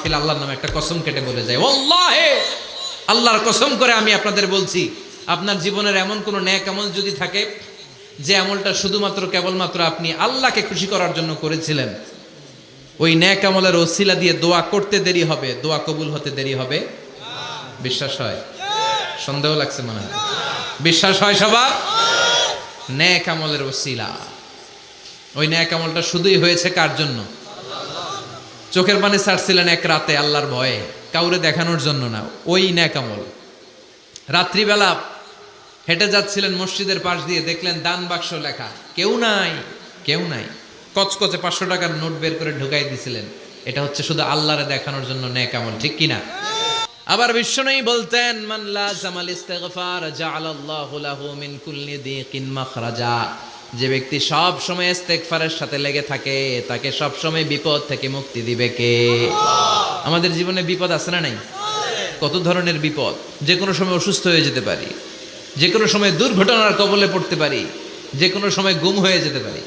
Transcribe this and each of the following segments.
মাহফিল আল্লাহর নামে একটা কসম কেটে বলে যায়। ওল্লাহে আল্লাহর কসম করে আমি আপনাদের বলছি, আপনার জীবনের এমন কোনো ন্যাক আমল যদি থাকে, যে আমলটা শুধুমাত্র কেবলমাত্র আপনি আল্লাহকে খুশি করার জন্য করেছিলেন, ওই ন্যাক আমলের ওসিলা দিয়ে দোয়া করতে দেরি হবে, দোয়া কবুল হতে দেরি হবে? বিশ্বাস হয়? সন্দেহ লাগছে মনে হয়। বিশ্বাস হয় সবার? ন্যাক আমলের ওসিলা। ওই ন্যাক আমলটা শুধুই হয়েছে কার জন্য? চোখের পানে ছাড়ছিলেন এক রাতে আল্লাহর ভয়ে, কাউরে দেখানোর জন্য না, ওই ন্যাক আমল রাত্রিবেলা হেঁটে যাচ্ছিলেন মসজিদের পাশ দিয়ে, দেখলেন দান বাক্স লেখা, কেউ নাই কেউ নাই। কচকচে পাঁচশো টাকার নোট বের করে ঢুকাই দিছিলেন। এটা হচ্ছে শুধু আল্লাহরে দেখানোর জন্য ন্যাক আমল ঠিক কিনা? আবার বিষ্ণুই বলতেন, মান লাজামাল ইস্তিগফার জাআলাল্লাহু লাহু মিন কুল্লি দিকিন যে ব্যক্তি সব সময় ইস্তেগফারের সাথে লেগে থাকে, তাকে সব সময় বিপদ থেকে মুক্তি দিবে কে? আমাদের জীবনে বিপদ আছে না নাই? কত ধরনের বিপদ? যে কোনো সময় অসুস্থ হয়ে যেতে পারি, যে কোনো সময় দুর্ঘটনার কবলে পড়তে পারি, যে কোনো সময় গুম হয়ে যেতে পারি।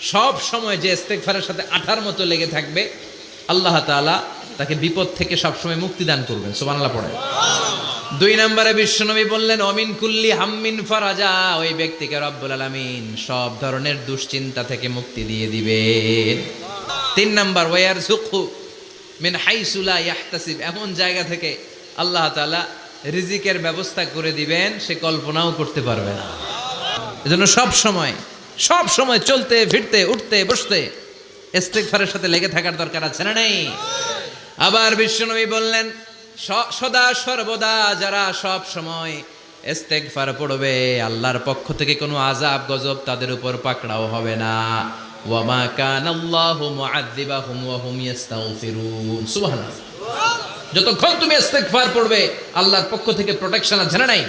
সব সময় যে ইস্তেগফারের সাথে আঠার মতো লেগে থাকবে, আল্লাহ তাআলা তাকে বিপদ থেকে সবসময় মুক্তি দান করবেন। সুবহানাল্লাহ পড়ে দুই নম্বরে বিশ্বনবী বললেন, অমিন কুল্লি হাম্মিন ফারাজা। ওই ব্যক্তিকে রব্বুল আলামিন সব ধরনের দুশ্চিন্তা থেকে মুক্তি দিয়ে দিবেন তিন নাম্বার ওয়ার সুখু মিন হাইসুলা ইয়াহতাসিব। এমন জায়গা থেকে আল্লাহ তাআলা রিজিকের ব্যবস্থা করে দিবেন, সে কল্পনাও করতে পারবে না। এজন্য সব সময় সব সময় চলতে, ফিরতে, উঠতে, বসতে ইস্তেগফারের সাথে লেগে থাকার দরকার আছে না নেই? আবার বিশ্বনবী বললেন সদা সর্বদা যারা সব সময় ইস্তেগফার পড়বে, আল্লাহর পক্ষ থেকে কোনো আজাব গজব তাদের উপর পাকড়াও হবে না। ওয়ামা কানাল্লাহু মুআযযিবাহুম ওয়া হুম ইস্তাগফিরুন। সুবহানাল্লাহ। যতক্ষণ তুমি ইস্তেগফার পড়বে, আল্লাহর পক্ষ থেকে প্রোটেকশন আছে না নাই?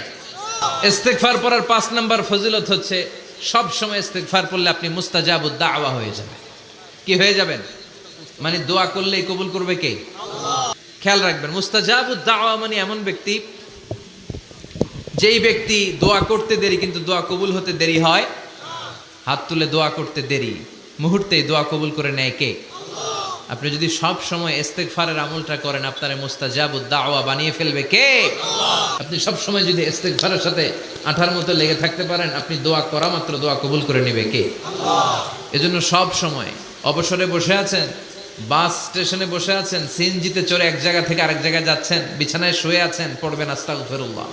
ইস্তেগফার পড়ার পাঁচ নাম্বার ফজিলত হচ্ছে, সব সময় ইস্তেগফার পড়লে আপনি মুস্তাজাবুদ দাওয়া হয়ে যাবেন। কি হয়ে যাবেন? মানে দোয়া করলেই কবুল করবে কে? খেয়াল রাখবেন, মুস্তাজাবুদ দাওয়া মানে এমন ব্যক্তি যেই ব্যক্তি দোয়া করতে দেরি কিন্তু দোয়া কবুল হতে দেরি হয়। হাত তুলে দোয়া করতে দেরি, মুহূর্তেই দোয়া কবুল করে নেয় কে? আপনি যদি সব সময় ইস্তেগফারের আমলটা করেন, আপনার মুস্তাজাবুদ দাওয়া বানিয়ে ফেলবে কে? আপনি সব সময় যদি ইস্তেগফারের সাথে আঠার মতো লেগে থাকতে পারেন, আপনি দোয়া করা মাত্র দোয়া কবুল করে নেবে কে? এজন্য সব সময় অবসরে বসে আছেন বাস স্টেশনে বসে আছেন, সিএনজিতে চড়ে এক জায়গা থেকে আরেক জায়গায় যাচ্ছেন, বিছানায় শুয়ে আছেন, পড়বেন আস্তাগফিরুল্লাহ।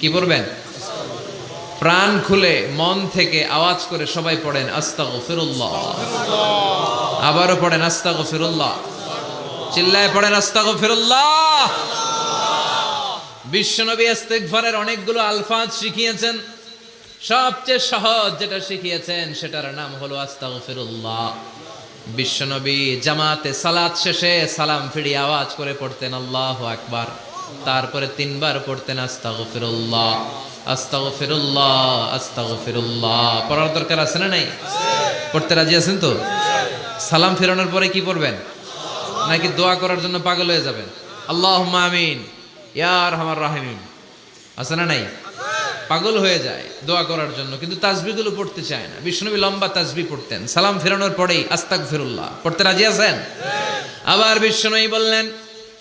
কি পড়বেন? প্রাণ খুলে মন থেকে আওয়াজ করে সবাই পড়েন আস্তাগফিরুল্লাহ। আবারও পড়েন আস্তাগফিরুল্লাহ। চিল্লায় পড়েন আস্তাগফিরুল্লাহ। বিশ্বনবী ইস্তেগফারের অনেকগুলো আলফাজ শিখিয়েছেন। সবচেয়ে সহজ যেটা শিখিয়েছেন, সেটার নাম হলো আস্তাগফিরুল্লাহ। বিশ্বনবী জামাতে সালাত শেষে সালাম ফিরিয়ে আওয়াজ করে পড়তেন, আল্লাহ আকবার। তারপরে তিনবার পড়তেন, আস্তাগফিরুল্লাহ আস্তাগফিরুল্লাহ আস্তাগফিরুল্লাহ। পড়ার দরকার আছে না নাই? পড়তে রাজি আছেন তো? সালাম ফেরানোর পরে কি পড়বেন? নাকি দোয়া করার জন্য পাগল হয়ে যাবেন? আল্লাহ আমিন। ইয়ার আমার রাহিমিন। আছে না নাই? পাগল হয়ে যায় দোয়া করার জন্য, কিন্তু তাজবিগুলো পড়তে চায় না। বিষ্ণুবী লম্বা তাজবি পড়তেন। সালাম ফেরানোর পরেই আস্তাক ফিরুল্লাহ পড়তে রাজি আছেন? আবার বিষ্ণুই বললেন,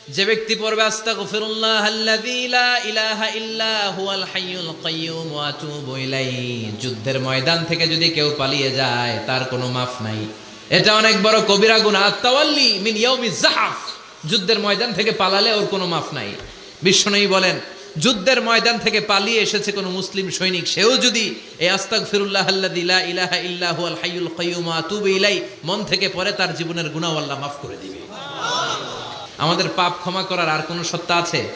যে ব্যক্তি পড়বে আস্তাগফিরুল্লাহ আল্লাযী লা ইলাহা ইল্লা হুয়াল হাইয়ুল কাইয়্যুম ওয়া ইলাইহি। যুদ্ধের ময়দান থেকে যদি কেউ পালিয়ে যায়, তার কোনো মাফ নাই। এটা অনেক বড় কবিরা গুনাহ। আত-তাওয়াল্লি মিন ইয়াউমি যুদ্ধের ময়দান থেকে পালালে ওর কোনো মাফ নাই। বিষ্ণুই বলেন যুদ্ধের ময়দান থেকে পালিয়ে এসেছে কোনো মুসলিম সৈনিক। সেও যদি এই আস্তাক ফিরুল্লাহ আল্লাহ ইলাহা ইল্লাহু আল হাইয়ুল কাইয়্যুম ওয়া আতুবু ইলাই মন থেকে পরে তার জীবনের গুনাহ আল্লাহ মাফ করে দিবে। আমাদের পাপ ক্ষমা করার আর কোনো সত্তা আছে?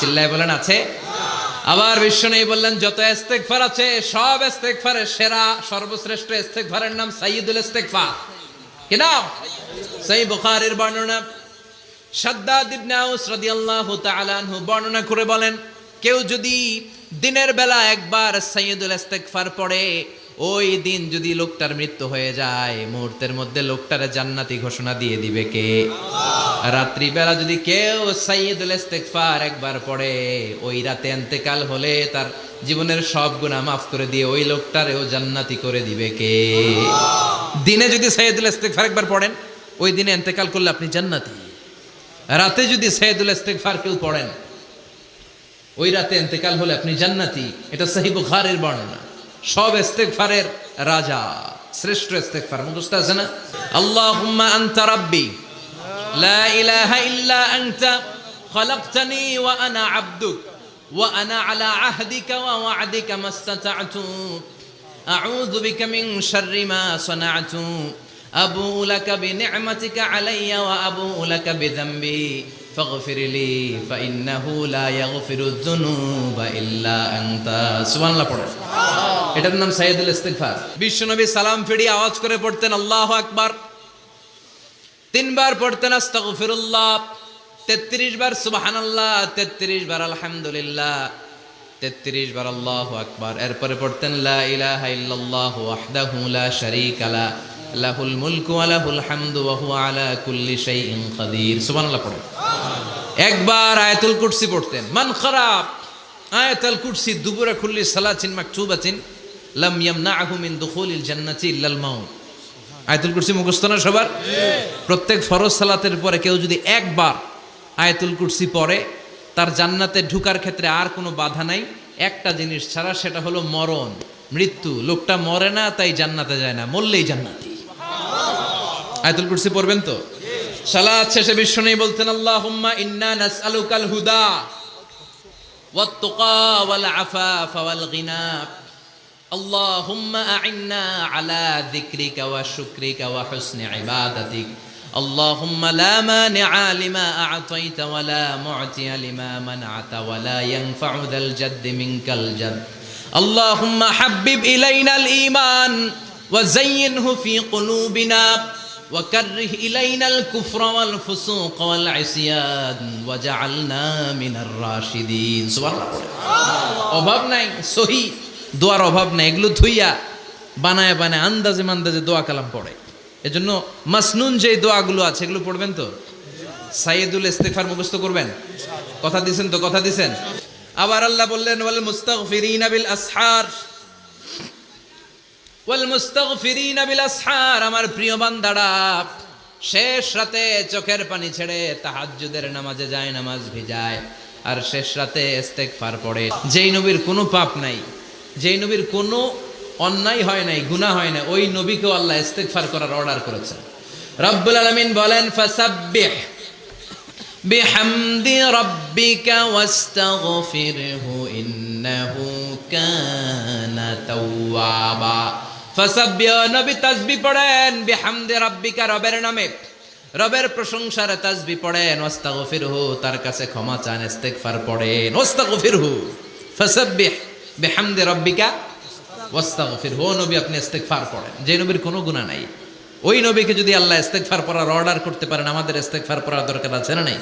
চিল্লায় বলেন, আছে। আবার বিশ্ব নেই বললেন, যত ইস্তেগফার আছে, সব ইস্তেগফারের সেরা, সর্বশ্রেষ্ঠ ইস্তেগফারের নাম সাইয়্যিদুল ইস্তেগফার। কি নাম? সহি বুখারীর বর্ণনা সাদ্দাদ ইবনে আউস রাদিয়াল্লাহু বর্ণনা করে বলেন, কেউ যদি দিনের বেলা একবার সাইয়্যিদুল ইস্তেগফার পড়ে, ওই দিন যদি লোকটার মৃত্যু হয়ে যায়, মুহূর্তের মধ্যে লোকটার জান্নাতি ঘোষণা দিয়ে দিবে কে? রাত্রি বেলা যদি কেউ সাইয়্যিদুল ইস্তেগফার একবার পড়ে, ওই রাতে ইন্তেকাল হলে তার জীবনের সব গুনাহ মাফ করে দিয়ে ওই লোকটারেও জান্নাতি করে দিবে কে? দিনে যদি সাইয়্যিদুল ইস্তেগফার একবার পড়েন, ওই দিনে ইন্তেকাল করলে আপনি জান্নাতি। রাতে যদি সৈয়দুল ইস্তেগফার কেউ পড়েন, ওই রাতে এতেকাল হলে আপনি জান্নাতি। এটা সাহিব বুখারের বর্ণনা। সব ইস্তেগফারের রাজা, শ্রেষ্ঠ ইস্তেগফার মুখস্থ আছে না? আল্লাহুম্মা আনতা রাব্বি, লা ইলাহা ইল্লা আনতা, খলাকতানি ওয়া আনা আবদুক, ওয়া আনা আলা আহদিকা ওয়া ওয়া'দিকা মাস্তাতা'তু। আউযু বিকা মিন শাররি মা সানা'তু। أبو لك بنعمتك علي وأبو لك بذنبي فاغفر لي فإنه لا يغفر الذنوب إلا أنت سبحان الله পড়ে এটার নাম সাইয়দুল ইস্তিগফার বিশ্বনবী সালাম ফিরিয়ে আওয়াজ করে পড়তেন আল্লাহু আকবার তিনবার পড়তেন আস্তাগফিরুল্লাহ তেত্রিশ বার সুবহানাল্লাহ তেত্রিশ বার আলহামদুলিল্লাহ তেত্রিশ বার আল্লাহু আকবার এরপরে পড়তেন লা ইলাহা ইল্লাল্লাহ ওয়াহদাহু লা শারীকা লা লাহুল মুলকু ওয়া লাহুল হামদু ওয়া আলা কুল্লি শাইইন কাদির। সুবহানাল্লাহ পড়েন। একবার আয়াতুল কুরসি পড়তেন। মান খারাপ, আয়াতুল কুরসি দুবুরা কুল্লি সালাতিন মাকতুবাতিন লাম ইয়ামনাহু মিন দুখুলিল জান্নাতি ইল্লাল মাউত। আয়াতুল কুরসি মুখস্থ না সবার? প্রত্যেক ফরজ সালাতের পরে কেউ যদি একবার আয়াতুল কুরসি পড়ে, তার জান্নাতে ঢুকার ক্ষেত্রে আর কোনো বাধা নাই। একটা জিনিস ছাড়া সেটা হলো মরণ। মৃত্যু। লোকটা মরে না, তাই জান্নাতে যায় না। মরলেই জান্নাতি। আয়াতুল কুরসি পড়বেন তো সালাত শেষে বিশ্ব নেই বলতেন আল্লাহুম্মা ইন্না নাসআলুকাল হুদা ওয়াত-তুকা ওয়াল আফাফা ওয়াল গিনা اللهم أعنا على ذكرك وشكرك وحسن عبادتك اللهم لا مانع لما أعطيت ولا معطي لما منعت ولا ينفع ذا الجد منك الجد اللهم حبب إلينا الإيمان وزينه في قلوبنا وكره إلينا الكفر والفسوق والعصيان وجعلنا من الراشدين سبحان الله অভাব নাই সহি দোয়ার অভাব নাই এগুলো ধুইয়া বানায় বানায় আন্দাজে মান্দাজে দোয়া কালাম পড়ে এজন্য মাসনুন যে দোয়াগুলো আছে এগুলো পড়বেন তো সাইয়েদুল ইস্তেগফার মুখস্থ করবেন কথা দিছেন তো কথা দিছেন আবার আল্লাহ বললেন ওয়াল মুস্তাগফিরিনা বিল আসহার ওয়াল মুস্তাগফিরিনা বিল আসহার আমার প্রিয় বান্দারা। শেষ রাতে চোখের পানি ছেড়ে তাহাজ্জুদের নামাজে যায়, নামাজ ভিজায়। আর শেষ রাতে ইস্তেগফার পড়ে। যেই নবীর কোনো পাপ নাই, যেই নবীর কোনো অন্যায় হয় নাই, গুনাহ হয় না ওই নবীকেও আল্লাহ ইস্তেগফার করার অর্ডার করেছেন। রব্বুল আলামিন বলেন, ফাসাব্বিহ বিহামদি রাব্বিকা ওয়াস্তাগফিরহু ইন্নাহু কানা তাওয়াবা। নবী বিহামদি রাব্বিকা নামে। তাসবি পড়েন, ওয়াস্তাগফিরহু, তার কাছে ক্ষমা চান ফাসাব্বিহ, বিহামদি রাব্বিকা ও নবী, আপনি পড়েন। যে নবীর কোনো গুনাহ নাই। ওই নবীকে যদি আল্লাহ ইস্তেগফার পড়ার অর্ডার করতে পারেন, আমাদের ইস্তেগফার পড়ার দরকার আছে না নাই?